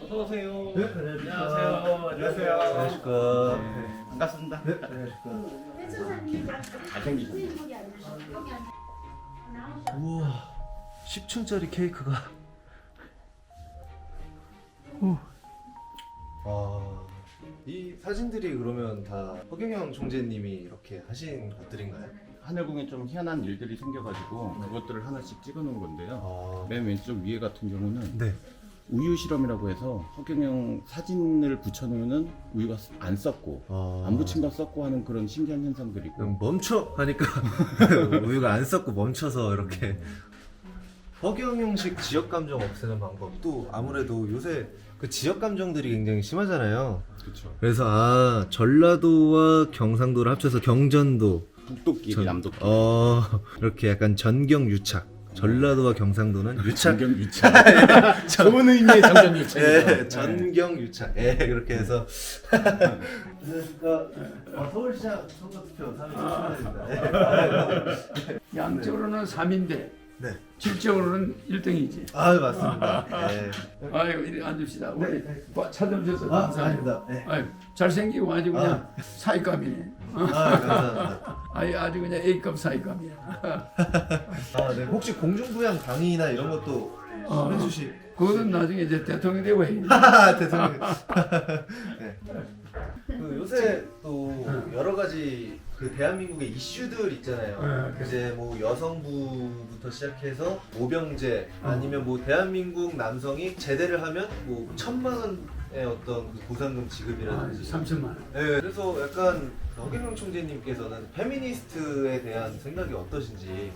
어서 오세요. 네, 안녕하세요. 안녕하세요. 안녕하십니까. 반갑습니다. 네, 안녕하십니까. 잘생기셨네. 우와, 10층짜리 케이크가. 아, 이 사진들이 그러면 다 허경영 총재님이 이렇게 하신 것들인가요? 하늘궁에 좀 희한한 일들이 생겨가지고 그것들을 하나씩 찍어놓은 건데요. 아, 맨 왼쪽 위에 같은 경우는 네. 우유 실험이라고 해서 허경영 사진을 붙여놓으면 우유가 안 썩고 아, 안 붙인 거 썩고 하는 그런 신기한 현상들이 있고 멈춰 하니까 우유가 안 썩고 멈춰서 이렇게 허경영식 지역 감정 없애는 방법도 아무래도 요새 그 지역 감정들이 굉장히 심하잖아요. 그렇죠. 그래서 아 전라도와 경상도를 합쳐서 경전도. 북도끼리 전- 남도끼리 어 이렇게 약간 전경 유착. 전라도와 경상도는 유착. 정경 유착. 좋은 의미의 정경 유착이죠. 예, 전경 유착. 예 그렇게 해서. 그러니까. 어, 서울시장 선거투표 3일 축하드립니다. 양적으로는 3인데 네. 질적으로는 1등이지. 아 맞습니다 예. 아이고 이리 앉읍시다. 우리 찾아주셔서 아. 아닙니다 예. 아유, 잘생기고 아주 그냥 사이감이네. 아 감사합니다 아유, 아주 그냥 A급 사이감이야. 아 네 혹시 공중부양 강의나 이런 것도 어. 해주시 그거는 나중에 이제 대통령 되고 해. 대통령. 네. 그 요새 또 여러 가지 그 대한민국의 이슈들 있잖아요. 네, 이제 뭐 여성부부터 시작해서 모병제 아니면 뭐 대한민국 남성이 제대를 하면 뭐 천만 원의 어떤 그 보상금 아, 지급이라든지. 3천만 원. 네, 그래서 약간 허경영 총재님께서는 페미니스트에 대한 생각이 어떠신지.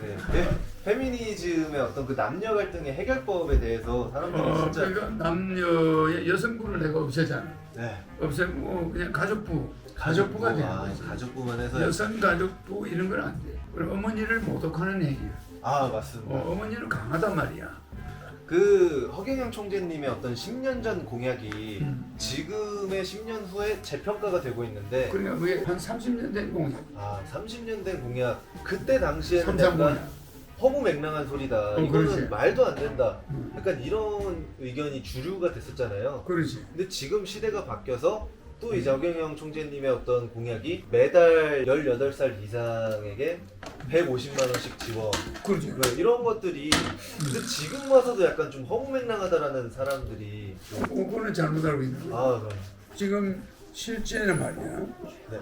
네, 페- 페미니즘의 어떤 그 남녀 갈등의 해결법에 대해서 사람들이 어, 진짜 그러니까 남녀의 여성부를 내가 없애잖아. 네. 없애고 그냥 가족부, 가족부가 되는 아. 가족부만 해서 여성 가족부 이런 건 안 돼. 그리고 어머니를 모독하는 행위야. 아 맞습니다. 어, 어머니는 강하단 말이야. 그 허경영 총재님의 어떤 10년 전 공약이 음. 지금의 10년 후에 재평가가 되고 있는데 그러니까 그게 한 30년 된 공약. 아 30년 된 공약 그때 당시에는 삼삼 약간 공약. 허무맹랑한 소리다 어, 이거는 그렇지. 말도 안 된다 음. 약간 이런 의견이 주류가 됐었잖아요 그렇지. 근데 지금 시대가 바뀌어서 또 이제 허경영 총재님의 어떤 공약이 매달 18살 이상에게 150만 원씩 지원 그렇지. 뭐 이런 것들이 근데 지금 와서도 약간 좀 허무맹랑하다라는 사람들이 좀- 어, 그거는 잘못 알고 있는 거야. 아 그럼 지금 실제는 말이야. 네.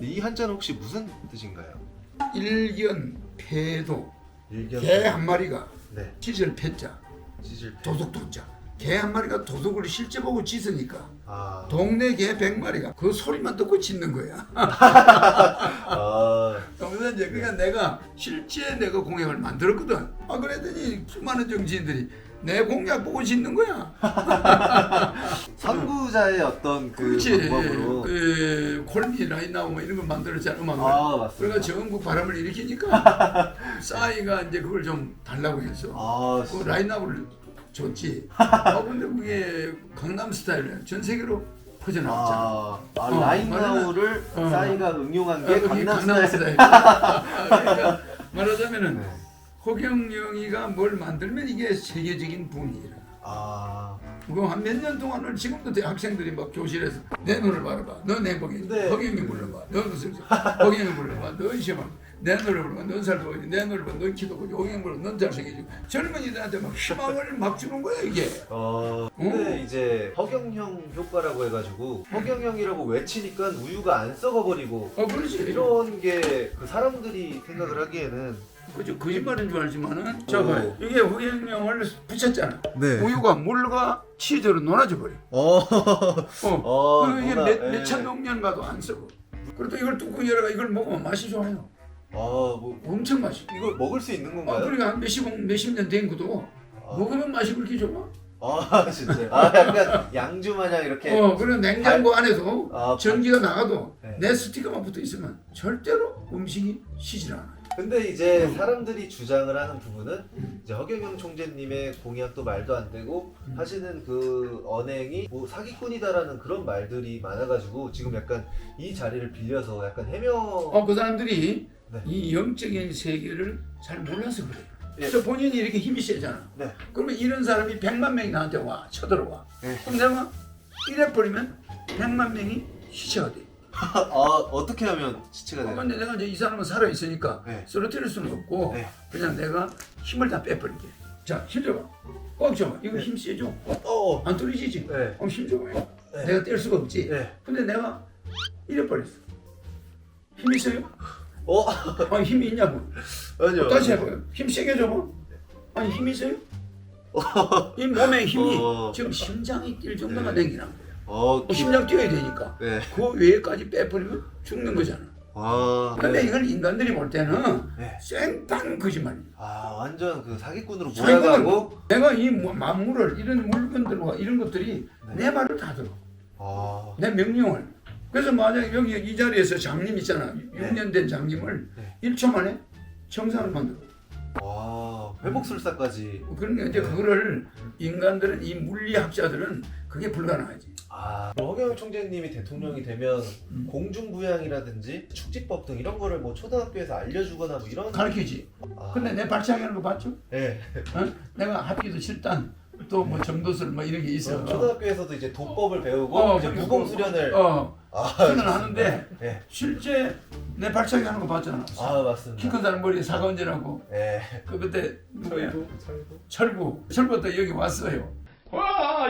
이 한자는 혹시 무슨 뜻인가요? 일견 폐도 일견 개 한 마리가 네. 짖을 패자 찢을 도둑 도자. 개 한 마리가 도둑을 실제 보고 짖으니까 아, 동네 개백 마리가 그 소리만 듣고 짖는 거야. 아. 그래서 이제 그러니까 내가 실제 내가 공약을 만들었거든. 아 그랬더니 수많은 정치인들이 내 공약 보고 짖는 거야. 선구자의 어떤 그 그렇지. 방법으로 그 콜미 라인 나오고 이런 걸 만들었잖아 음악을. 아 맞습니다 그러니까 전국 바람을 일으키니까 싸이가 이제 그걸 좀 달라고 해서 아그 진짜. 라인업을 줬지. 아 근데 그게 강남 스타일이야. 전 세계로 퍼져나왔잖아. 아, 아 어, 라인나우를 어. 싸이가 응용한 게 아, 그게 강남 강남 스타일 스타일. 아, 그러니까 말하자면은 네. 허경영이가 뭘 만들면 이게 세계적인 분위기라. 아 그거 한 몇 년 동안은 지금도 대학생들이 막 교실에서 내 눈을 바라봐. 넌 행복해. 네. 허경영 불러봐. 넌 무슨 허경영 불러봐. 넌 시험. 내 노래 불러봐. 넌 살 보이지. 내 노래 불러봐. 넌 키도 크고. 허경영 불러봐. 넌 잘생기지. 젊은이들한테 막 희망을 막 주는 거야 이게. 어, 근데 음. 이제 허경영 효과라고 해가지고 허경영이라고 외치니까 우유가 안 썩어버리고 어 그렇지. 이런 게 그 사람들이 생각을 하기에는 그죠 거짓말인 줄 알지만은 저봐 오. 이게 허경영을 붙였잖아. 네. 우유가 물과 치즈로 녹아져 버려. 어. 어. 어, 그리고 이게 몇, 예. 몇천 농년 가도 안 썩어. 그래도 이걸 뚜껑 열어가 이걸 먹으면 맛이 좋아요. 아, 뭐 엄청 맛이. 이거 먹을 수 있는 아, 건가요? 그러니까 한 몇십 몇십 년 된 것도 아. 먹으면 맛이 그렇게 좋아. 아, 진짜. 아, 약간 양주 마냥 이렇게. 어, 그리고 냉장고 안에도 아, 전기가 나가도 네. 내 스티커만 붙어 있으면 절대로 음식이 시질 않아. 근데 이제 사람들이 주장을 하는 부분은 이제 허경영 총재님의 공약도 말도 안 되고 하시는 그 언행이 뭐 사기꾼이다라는 그런 말들이 많아가지고 지금 약간 이 자리를 빌려서 약간 해명 어, 그 사람들이 네. 이 영적인 세계를 잘 몰라서 그래요. 예. 저 본인이 이렇게 힘이 세잖아. 네. 그러면 이런 사람이 100만 명이 나한테 와, 쳐들어와. 네. 그럼 내가 이래 버리면 100만 명이 시체가 돼. 아 어떻게 하면 시체가 되나요? 근데 내가 이제 이 사람은 살아 있으니까 네. 쓰러뜨릴 수는 없고 네. 그냥 내가 힘을 다 빼버리게. 자, 힘 줘봐. 꽉 줘봐. 이거 힘 세죠? 어. 안 뚫리지지? 네. 그럼 힘 줘봐. 네. 내가 뗄 수가 없지. 네. 근데 내가 이래 버렸어. 힘 있어요? 어 아니 힘이 있냐고. 아니요. 다시 해봐요. 힘 세게 줘봐. 아니 힘 있어요? 이 몸의 힘이 어. 지금 심장이 뛸 정도만 네. 생기는 거예요. 어. 뭐 심장 뛰어야 되니까. 네. 그 외에까지 빼버리면 죽는 거잖아. 와. 근데 이걸 인간들이 볼 때는 네. 생판 거짓말이야. 아 완전 그 사기꾼으로 몰아가고. 내가 이 뭐- 만물을 이런 물건들과 이런 것들이 네. 내 말을 다 들어. 아. 내 명령을. 그래서 만약에 여기 이 자리에서 장님 있잖아. 6년 된 장님을 네. 1초 만에 정상을 만들어. 와 회복술사까지. 그러니까 이제 그거를 인간들은 이 물리학자들은 그게 불가능하지. 아 허경영 총재님이 대통령이 되면 공중부양이라든지 축지법 등 이런 거를 뭐 초등학교에서 알려주거나 뭐 이런. 가르치지. 아. 근데 내 발차기 하는 거 봤죠? 네. 어? 내가 합기도 7단 또뭐 정도술 뭐 이런 게 있어. 초등학교에서도 이제 도법을 배우고 어, 이제 그리고 무공 수련을. 어, 아, 수련을 하는데 네. 실제 내 발차기 하는 거 봤잖아. 아 맞습니다. 키 큰 사람 머리에 사과언제라고. 네. 그 그때 누구야? 철구. 철구도 여기 왔어요. 와!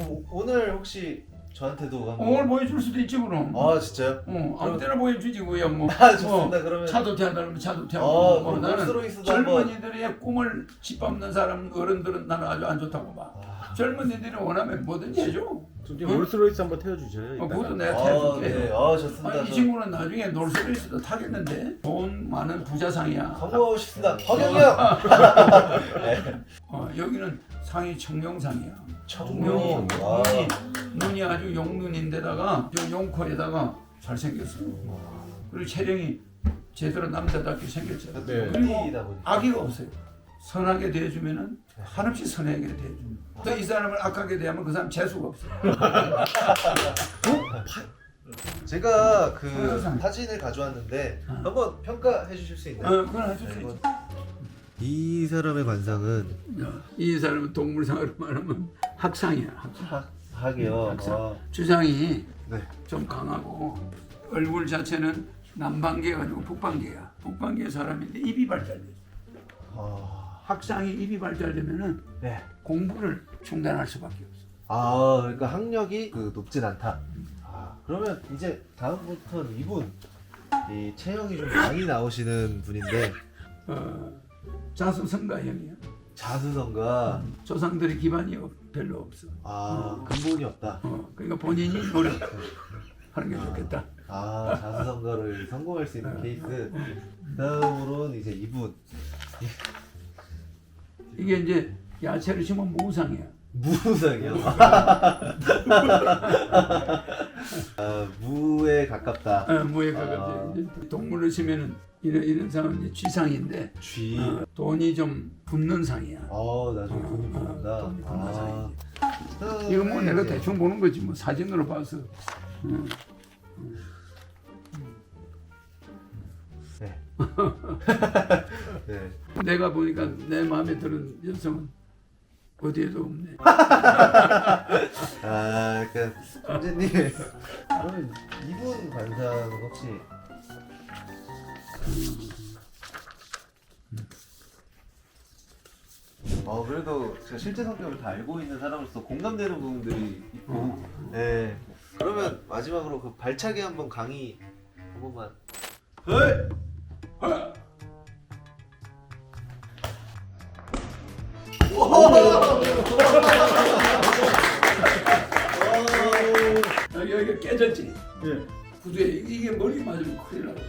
오, 오늘 혹시 저한테도 한번. 오늘 보여줄 수도 있지 그럼. 아 진짜요? 어, 아무 때나 보여주지 뭐야 뭐. 아 좋습니다. 어, 그러면. 차도 태워달라면 차도 태우고 아, 뭐 그럼 나는 롤스로이스도 한번. 젊은이들의 꿈을 짓밟는 사람 어른들은 나는 아주 안 좋다고 봐. 아, 젊은이들이 원하면 뭐든지 해줘. 솔직히 롤스로이스 한번 태워주세요. 어, 이따가. 그것도 내가 아, 태워줄게. 네. 아 좋습니다. 아니, 이 저- 친구는 나중에 놀스로이스도 타겠는데 돈 많은 부자상이야. 광고 싶습니다. 허경영. 어, 여기는 상이 청룡상이야. 청룡. 눈이, 와. 눈이, 눈이 아주 용눈인데다가 저 용코에다가 잘생겼어. 그리고 체령이 제대로 남자답게 생겼죠. 네. 그리고. 악의가 없어요. 선하게 대해주면은 한없이 선하게 대해줘. 또이 사람을 악하게 대하면 그 사람 재수가 없어. 제가 그. 사진을 가져왔는데 어. 한번 평가해 주실 수 있나요? 어, 그건 해줄 수 있지. 이 사람의 관상은 어, 이 사람은 동물상으로 말하면 학상이야. 학상. 학 학이요. 학상. 아, 주장이 네. 좀 강하고 얼굴 자체는 남방계가 아니고 북방계야. 북방계 사람인데 입이 발달돼. 아, 학상이 입이 발달되면은 네. 공부를 중단할 수밖에 없어. 아, 그러니까 학력이 그 높진 않다. 아, 그러면 이제 다음부터는 이분 이 체형이 좀 많이 나오시는 분인데 어, 자수성가형이야. 자수성가 조상들의 기반이 없- 별로 없어. 아 근본이 없다. 어, 그러니까 본인이 노력하는 게 좋겠다. 아 자수성가를 성공할 수 있는 케이스. 다음으로는 이제 이분 이게 이제 야채를 심으면 무상이야. 무상이요. 아, 무에 가깝다. 어, 무에 아. 가깝지. 이제 동물을 심으면 이런 이런 상은 이제 쥐상인데 쥐. 어, 돈이 좀 붙는 상이야. 어, 나좀 돈이 어, 붙는다. 돈이 붙는 아. 이거 뭐 내가 이제 대충 보는 거지 뭐 사진으로 봐서. 어. 네. 네. 내가 보니까 내 마음에 드는 여성은 어디에도 없네. 아, 그러니까 선생님. 그러면 이분 관상은 혹시? 어 그래도 제가 실제 성격을 다 알고 있는 사람으로서 공감되는 부분들이 있고. 네 그러면 마지막으로 그 발차기 한번 강의 한 번만. 헐! 여기 여기 깨졌지. 예. 구두에 이게 머리 맞으면 큰일 나고.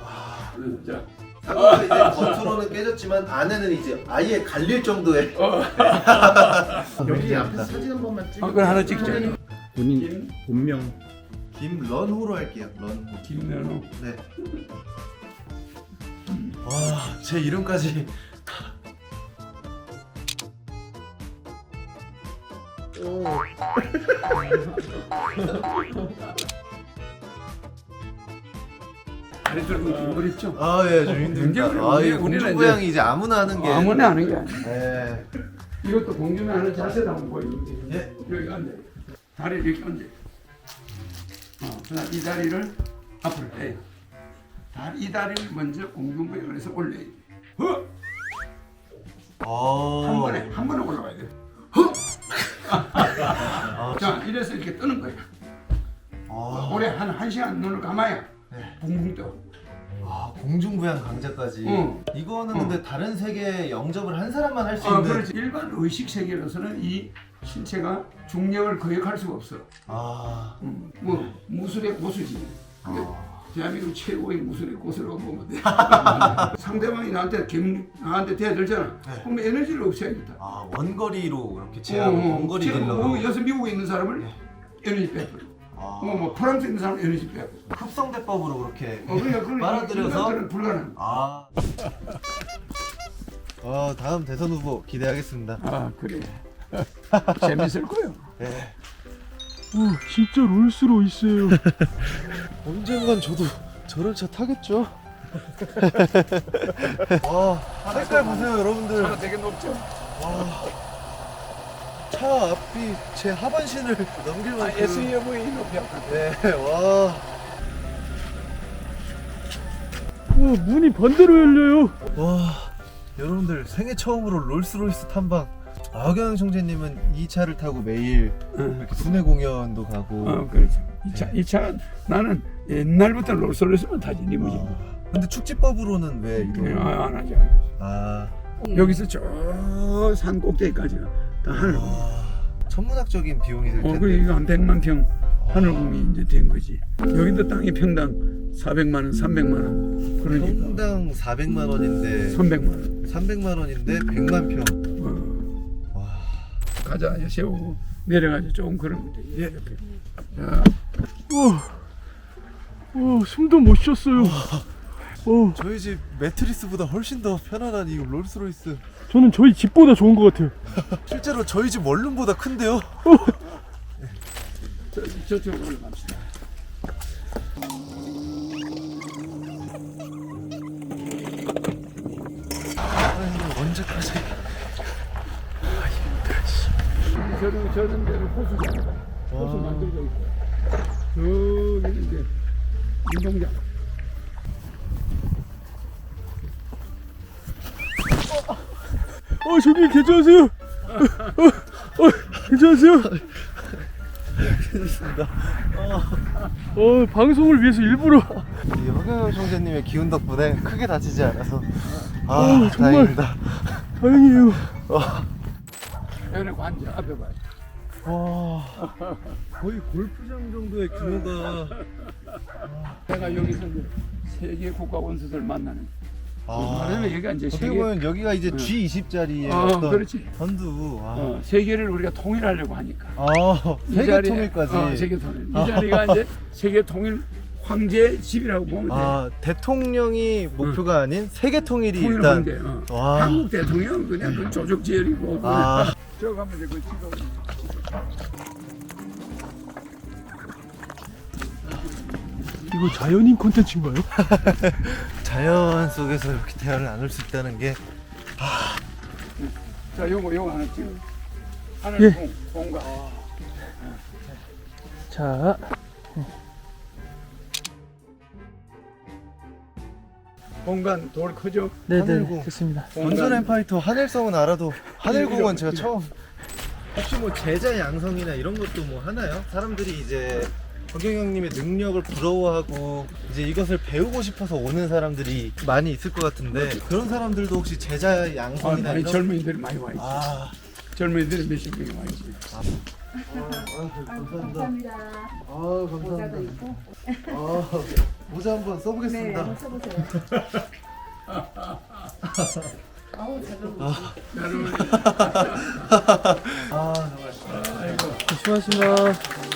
자. 상어가 이제 겉으로는 깨졌지만 안에는 이제 아예 갈릴 정도의 여기 앞에 사진 한 번만 찍어. 아, 그걸 하나 찍자. 본인 본명 김런호로 할게요. 런호. 김면호. 네. 와, 제 이름까지. 다리들 좀 어렵죠? 아, 예, 좀 힘듭니다. 굉장히 아, 이 우리는 공중 이제- 아무나 하는 게. 아무나 하는 게 아니야. 네. 이것도 공주면 하는 자세도 한번 보여주면 예. 돼. 여기 앉아. 다리 이렇게 앉아. 어, 그다음 이 다리를 앞으로 빼. 다리 이 다리를 먼저 공중부양을 해서 올려야 돼. 허! 어. 한 번에 한 번에 올라가야 돼. 허! 자, 이래서 이렇게 뜨는 거야. 아, 오래 한 한 시간 눈을 감아야 네. 붕붕 떠. 아, 공중 부양 강좌까지. 응. 이거는 응. 근데 다른 세계 영접을 한 사람만 할 수 아, 있는. 그렇지. 일반 의식 세계로서는 이 신체가 중력을 거역할 수가 없어. 아. 음, 뭐 무술의 고수지. 아. 대한민국 최고의 무술의 고수라고 보면 돼. 상대방이 나한테 겸 나한테 대들잖아. 네. 그럼 에너지를 없애야겠다. 아, 원거리로 이렇게 제하고 어, 원거리 지금 딜러. 뭐 여기서 미국에 있는 사람을 에너지 빼버려. 아. 어, 뭐 프랑스에 있는 사람 에너지 빼고. 합성대법으로 그렇게 어, 그러니까 그런 빨아들여서 인간들은 불가능. 아. 어, 다음 대선 후보 기대하겠습니다. 아 그래. 재밌을 거요. 네. 오, 진짜 롤스로이스예요. 언젠간 저도 저런 차 타겠죠. 와, 색깔 보세요, 여러분들. 차가 되게 높죠. 차 앞이 제 하반신을 넘길 아, 만큼. SUV 높이. 네, 와. 와, 문이 반대로 열려요. 와, 여러분들 생애 처음으로 롤스로이스 탐방. 아경 총재님은 이 차를 타고 매일 응. 이렇게 순회 공연도 가고. 어, 그렇지. 이 차, 이 차는 나는 옛날부터 롤스로이스만 타지 리무진. 아, 근데 축지법으로는 왜 그래, 이런? 아, 안 하죠. 아, 여기서 저 산 꼭대기까지가 다 하늘. 아, 천문학적인 비용이 들 어, 텐데. 그래 이거 한 100만 평 하늘궁이 이제 된 거지. 여기도 땅이 평당 400만 원, 300만 원. 그러니까 평당 400만 원인데 300만 원. 300만 원인데 100만 평. 어, 와. 가자 이제 세우고 내려가자 조금 걸으면 돼. 예, 이렇게. 자, 와, 와, 숨도 못 쉬었어요. 어, 저희 집 매트리스보다 훨씬 더 편안한 이 롤스로이스. 저는 저희 집보다 좋은 것 같아요. 실제로 저희 집 원룸보다 큰데요. 저, 저쪽으로 올라갑시다. 저런 저런 데는 호수잖아. 호수 만들고 있고. 저기는 이제 운동장. 어, 저기 괜찮으세요? 어, 어, 괜찮으세요? 어, 방송을 위해서 일부러. 이 허경영 총재님의 기운 덕분에 크게 다치지 않아서 아 어우, 정말. 다행입니다. 다행이에요. 여기 앉아 앞에 봐. 와 거의 골프장 정도의 규모가 내가 여기서 이제 세계 국가 원수들 만나는. 아 말하자면 여기가 이제 어떻게 세계 보면 여기가 이제 G20짜리의 어, 어 떤 그렇지. 선두 아, 어, 세계를 우리가 통일하려고 하니까. 아 이 세계 자리에- 통일까지 어, 세계 통일. 이 자리가 이제 세계 통일 황제 집이라고 보면 돼. 아 대통령이 목표가 아닌 세계 통일이 통일 일단 황제. 어. 와. 한국 대통령 그냥 그 조족 지열이고. 아. 저 가면 이제 그 지금 이거 자연인 콘텐츠인가요? 자연 속에서 이렇게 대화를 나눌 수 있다는 게 자 요거 요거 하나 찍어. 하늘 예. 공 공간. 자, 공간 돌 크죠? 하늘공. 됐습니다. 건설 엠파이터 하늘성은 알아도 하늘공은 제가. 처음 혹시 뭐 제자 양성이나 이런 것도 뭐 하나요? 사람들이 이제 허경영님의 능력을 부러워하고 이제 이것을 배우고 싶어서 오는 사람들이 많이 있을 것 같은데 그런 사람들도 혹시 제자 아, 양성이나 많이 이런 젊은이들이 많이 와 있지. 아, 젊은이들이 몇십 명이 와 있지. 아, 감사합니다. 감사합니다. 아, 감사합니다. 있고. 아, 모자 한번 네, 써보겠습니다. 한번 써보세요. 아우 잘 어울려. 여러분 아, 수고하셨습니다.